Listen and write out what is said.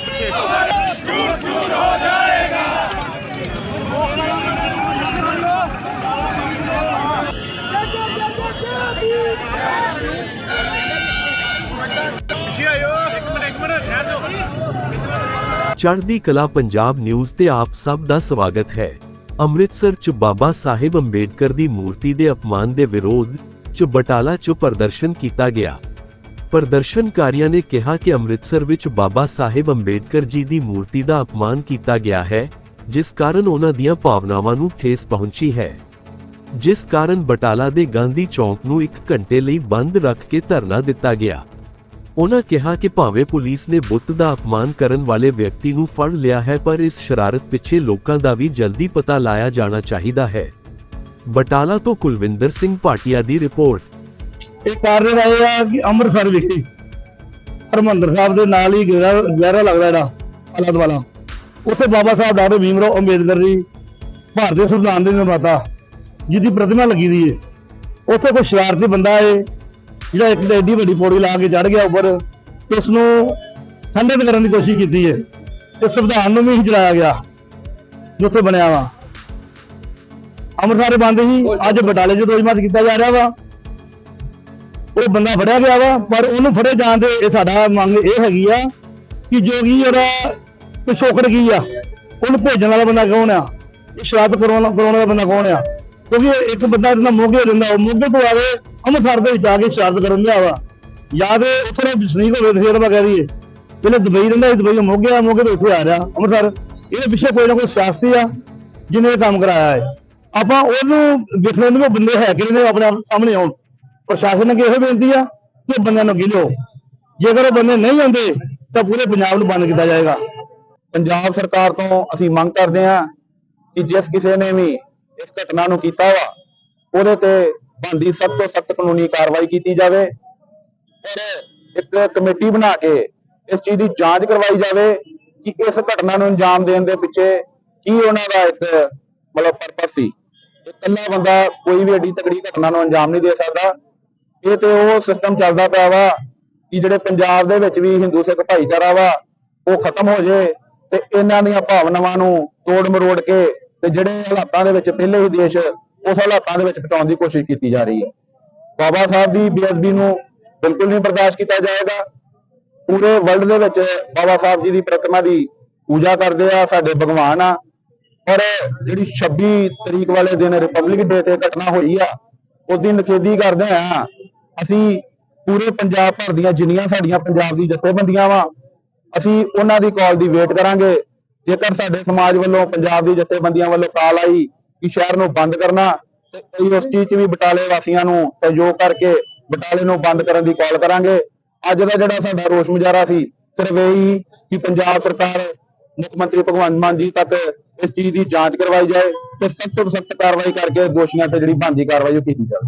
ਪਿੱਛੇ ਝੂਠ ਝੂਠ ਹੋ ਜਾਏਗਾ ਚੜ੍ਹਦੀ ਕਲਾ ਪੰਜਾਬ ਨਿਊਜ਼ ਤੇ ਆਪ ਸਭ ਦਾ ਸਵਾਗਤ ਹੈ। ਅੰਮ੍ਰਿਤਸਰ 'ਚ ਬਾਬਾ ਸਾਹਿਬ ਅੰਬੇਡਕਰ ਦੀ ਮੂਰਤੀ ਦੇ ਅਪਮਾਨ ਦੇ ਵਿਰੋਧ 'ਚ ਬਟਾਲਾ 'ਚ ਪ੍ਰਦਰਸ਼ਨ ਕੀਤਾ ਗਿਆ। ਪ੍ਰਦਰਸ਼ਨਕਾਰੀਆਂ ਨੇ ਕਿਹਾ ਕਿ ਅੰਮ੍ਰਿਤਸਰ ਵਿੱਚ ਬਾਬਾ ਸਾਹਿਬ ਅੰਬੇਡਕਰ ਜੀ ਦੀ ਮੂਰਤੀ ਦਾ ਅਪਮਾਨ ਕੀਤਾ ਗਿਆ ਹੈ, ਜਿਸ ਕਾਰਨ ਉਹਨਾਂ ਦੀਆਂ ਭਾਵਨਾਵਾਂ ਨੂੰ ਠੇਸ ਪਹੁੰਚੀ ਹੈ। ਜਿਸ ਕਾਰਨ ਬਟਾਲਾ ਦੇ ਗਾਂਧੀ ਚੌਂਕ ਨੂੰ 1 ਘੰਟੇ ਲਈ ਬੰਦ ਰੱਖ ਕੇ ਧਰਨਾ ਦਿੱਤਾ ਗਿਆ। ਉਹਨਾਂ ਕਿਹਾ ਕਿ ਭਾਵੇਂ ਪੁਲਿਸ ਨੇ ਬੁੱਤ ਦਾ ਅਪਮਾਨ ਕਰਨ ਵਾਲੇ ਵਿਅਕਤੀ ਨੂੰ ਫੜ ਲਿਆ ਹੈ, ਪਰ ਇਸ ਸ਼ਰਾਰਤ ਪਿੱਛੇ ਲੋਕਾਂ ਦਾ ਵੀ ਜਲਦੀ ਪਤਾ ਲਾਇਆ ਜਾਣਾ ਚਾਹੀਦਾ ਹੈ। ਬਟਾਲਾ ਤੋਂ ਕੁਲਵਿੰਦਰ ਸਿੰਘ ਭਾਟੀਆ ਦੀ ਰਿਪੋਰਟ। ਇਹ ਕਾਰਨ ਆ ਕਿ ਅੰਮ੍ਰਿਤਸਰ ਵਿਖੇ ਹਰਮੰਦਰ ਸਾਹਿਬ ਦੇ ਨਾਲ ਹੀ ਗਹਿਰਾ ਲੱਗਦਾ ਜਿਹੜਾ ਅਲੱਦ ਵਾਲਾ। ਉੱਥੇ ਬਾਬਾ ਸਾਹਿਬ ਡਾਕਟਰ ਭੀਮਰਾਓ ਅੰਬੇਦਕਰ ਜੀ ਭਾਰਤੀ ਸੰਵਿਧਾਨ ਦੇ ਨਿਰਮਾਤਾ, ਜਿਹਦੀ ਪ੍ਰਤਿਮਾ ਲੱਗੀ ਦੀ ਏ। ਉੱਥੇ ਕੋਈ ਸ਼ਰਾਰਤੀ ਬੰਦਾ ਏ ਜਿਹੜਾ ਇੱਕ ਐਡੀ ਵੱਡੀ ਪੌੜੀ ਲਾ ਕੇ ਚੜ ਗਿਆ ਉੱਪਰ, ਤੇ ਉਸ ਨੂੰ ਖੰਡਿਤ ਕਰਨ ਦੀ ਕੋਸ਼ਿਸ਼ ਕੀਤੀ ਏ ਤੇ ਸੰਵਿਧਾਨ ਨੂੰ ਵੀ ਜਲਾਇਆ ਗਿਆ ਜਿੱਥੇ ਬਣਿਆ ਵਾ। ਅੰਮ੍ਰਿਤਸਰ ਬੰਦ ਸੀ, ਅੱਜ ਬਟਾਲੇ 'ਚ ਦੋਜਮਤ ਕੀਤਾ ਜਾ ਰਿਹਾ ਵਾ। ਉਹ ਬੰਦਾ ਫੜਿਆ ਗਿਆ ਵਾ, ਪਰ ਉਹਨੂੰ ਫੜੇ ਜਾਣ ਦੇ ਇਹ ਸਾਡਾ ਮੰਗ ਇਹ ਹੈਗੀ ਆ ਕਿ ਜੋ ਕੀ ਉਹਦਾ ਪਿਛੋਕੜ ਕੀ ਆ, ਉਹਨੂੰ ਭੇਜਣ ਵਾਲਾ ਬੰਦਾ ਕੌਣ ਆ? ਇਹ ਸ਼ਰਾਰਤ ਕਰਾਉਣ ਵਾਲਾ ਬੰਦਾ ਕੌਣ ਆ? ਕਿਉਂਕਿ ਇੱਕ ਬੰਦਾ ਜਿਹਦਾ ਮੋਗੇ ਰਹਿੰਦਾ, ਉਹ ਮੋਗੇ ਤੋਂ ਆਵੇ ਅੰਮ੍ਰਿਤਸਰ ਦੇ ਵਿੱਚ ਆ ਕੇ ਸ਼ਰਾਰਤ ਕਰਨ ਲਿਆ ਵਾ। ਜਾਂ ਤੇ ਉੱਥੇ ਦਾ ਵਸਨੀਕ ਹੋਵੇ ਤੇ ਆਪਾਂ ਕਹਿ ਦਈਏ, ਪਹਿਲੇ ਦੁਬਈ ਰਹਿੰਦਾ ਸੀ, ਦੁਬਈ ਤੋਂ ਮੋਗੇ ਤੋਂ ਇੱਥੇ ਆ ਰਿਹਾ, ਅੰਮ੍ਰਿਤਸਰ। ਇਹਦੇ ਪਿੱਛੇ ਕੋਈ ਨਾ ਕੋਈ ਸਿਆਸਤੀ ਆ, ਜਿਹਨੇ ਕੰਮ ਕਰਾਇਆ ਹੈ। ਆਪਾਂ ਉਹਨੂੰ ਵੇਖਣ ਨੂੰ ਬੰਦੇ ਹੈ ਕਿ ਨੇ ਆਪਣੇ ਸਾਹਮਣੇ ਆਉਣ। ਪ੍ਰਸ਼ਾਸਨ ਅੱਗੇ ਇਹੋ ਬੇਨਤੀ ਆ ਕਿ ਬੰਦਿਆਂ ਨੂੰ ਗਿਲੋ ਜੇਕਰ ਉਹ ਬੰਦੇ ਨਹੀਂ ਆਉਂਦੇ, ਤਾਂ ਪੂਰੇ ਪੰਜਾਬ ਨੂੰ ਬੰਦ ਕੀਤਾ ਜਾਏਗਾ। ਪੰਜਾਬ ਸਰਕਾਰ ਤੋਂ ਅਸੀਂ ਮੰਗ ਕਰਦੇ ਹਾਂ ਕਿ ਜਿਸ ਕਿਸੇ ਨੇ ਵੀ ਇਸ ਘਟਨਾ ਨੂੰ ਕੀਤਾ ਵਾ, ਉਹਦੇ ਤੇ ਬਣਦੀ ਸਖਤ ਤੋਂ ਸਖਤ ਕਾਨੂੰਨੀ ਕਾਰਵਾਈ ਕੀਤੀ ਜਾਵੇ। ਔਰ ਇੱਕ ਕਮੇਟੀ ਬਣਾ ਕੇ ਇਸ ਚੀਜ਼ ਦੀ ਜਾਂਚ ਕਰਵਾਈ ਜਾਵੇ ਕਿ ਇਸ ਘਟਨਾ ਨੂੰ ਅੰਜਾਮ ਦੇਣ ਦੇ ਪਿੱਛੇ ਕੀ ਉਹਨਾਂ ਦਾ ਇੱਕ ਮਤਲਬ ਪਰਪਸ ਸੀ। ਇਕੱਲਾ ਬੰਦਾ ਕੋਈ ਵੀ ਏਡੀ ਤਕੜੀ ਘਟਨਾ ਨੂੰ ਅੰਜਾਮ ਨਹੀਂ ਦੇ ਸਕਦਾ, ਇਹ ਤੇ ਉਹ ਸਿਸਟਮ ਚੱਲਦਾ ਪਿਆ ਵਾ ਕਿ ਜਿਹੜੇ ਪੰਜਾਬ ਦੇ ਵਿੱਚ ਵੀ ਹਿੰਦੂ ਸਿੱਖ ਭਾਈਚਾਰਾ ਵਾ, ਉਹ ਖਤਮ ਹੋ ਜੇ ਤੇ ਇਹਨਾਂ ਦੀਆਂ ਭਾਵਨਾਵਾਂ ਨੂੰ ਤੋੜ ਮਰੋੜ ਕੇ ਤੇ ਜਿਹੜੇ ਹਾਲਾਤਾਂ ਦੇ ਵਿੱਚ ਪਹਿਲੇ ਹੀ ਦੇਸ਼ ਉਸ ਹਾਲਾਤਾਂ ਦੇ ਵਿੱਚ ਬਚਾਉਣ ਦੀ ਕੋਸ਼ਿਸ਼ ਕੀਤੀ ਜਾ ਰਹੀ ਹੈ। ਬਾਬਾ ਸਾਹਿਬ ਦੀ ਬੇਅਦਬੀ ਨੂੰ ਬਿਲਕੁਲ ਨਹੀਂ ਬਰਦਾਸ਼ਤ ਕੀਤਾ ਜਾਏਗਾ। ਪੂਰੇ ਵਰਲਡ ਦੇ ਵਿੱਚ ਬਾਬਾ ਸਾਹਿਬ ਜੀ ਦੀ ਪ੍ਰਤਿਮਾ ਦੀ ਪੂਜਾ ਕਰਦੇ ਆ, ਸਾਡੇ ਭਗਵਾਨ ਆ। ਔਰ ਜਿਹੜੀ 26 ਤਰੀਕ ਵਾਲੇ ਦਿਨ ਰਿਪਬਲਿਕ ਡੇ ਤੇ ਘਟਨਾ ਹੋਈ ਆ ਉਹਦੀ ਨਿਖੇਧੀ ਕਰਦੇ ਆ। ਅਸੀਂ ਪੂਰੇ ਪੰਜਾਬ ਭਰ ਦੀਆਂ ਜਿੰਨੀਆਂ ਸਾਡੀਆਂ ਪੰਜਾਬ ਦੀ ਜਥੇਬੰਦੀਆਂ ਵਾ, ਅਸੀਂ ਉਹਨਾਂ ਦੀ ਕਾਲ ਦੀ ਵੇਟ ਕਰਾਂਗੇ। ਜੇਕਰ ਸਾਡੇ ਸਮਾਜ ਵੱਲੋਂ, ਪੰਜਾਬ ਦੀ ਜਥੇਬੰਦੀਆਂ ਵੱਲੋਂ ਕਾਲ ਆਈ ਕਿ ਸ਼ਹਿਰ ਨੂੰ ਬੰਦ ਕਰਨਾ ਤੇ ਅਸੀਂ ਉਸ ਚੀਜ਼ 'ਚ ਵੀ ਬਟਾਲੇ ਵਾਸੀਆਂ ਨੂੰ ਸਹਿਯੋਗ ਕਰਕੇ ਬਟਾਲੇ ਨੂੰ ਬੰਦ ਕਰਨ ਦੀ ਕਾਲ ਕਰਾਂਗੇ। ਅੱਜ ਦਾ ਜਿਹੜਾ ਸਾਡਾ ਰੋਸ ਮੁਜ਼ਾਹਰਾ ਸੀ, ਸਿਰਫ ਇਹੀ ਕਿ ਪੰਜਾਬ ਸਰਕਾਰ, ਮੁੱਖ ਮੰਤਰੀ ਭਗਵੰਤ ਮਾਨ ਜੀ ਤੱਕ ਇਸ ਚੀਜ਼ ਦੀ ਜਾਂਚ ਕਰਵਾਈ ਜਾਏ ਤੇ ਸਖਤ ਤੋਂ ਸਖਤ ਕਾਰਵਾਈ ਕਰਕੇ ਦੋਸ਼ੀਆਂ ਤੇ ਜਿਹੜੀ ਬਣਦੀ ਕਾਰਵਾਈ ਉਹ ਕੀਤੀ ਜਾਵੇ।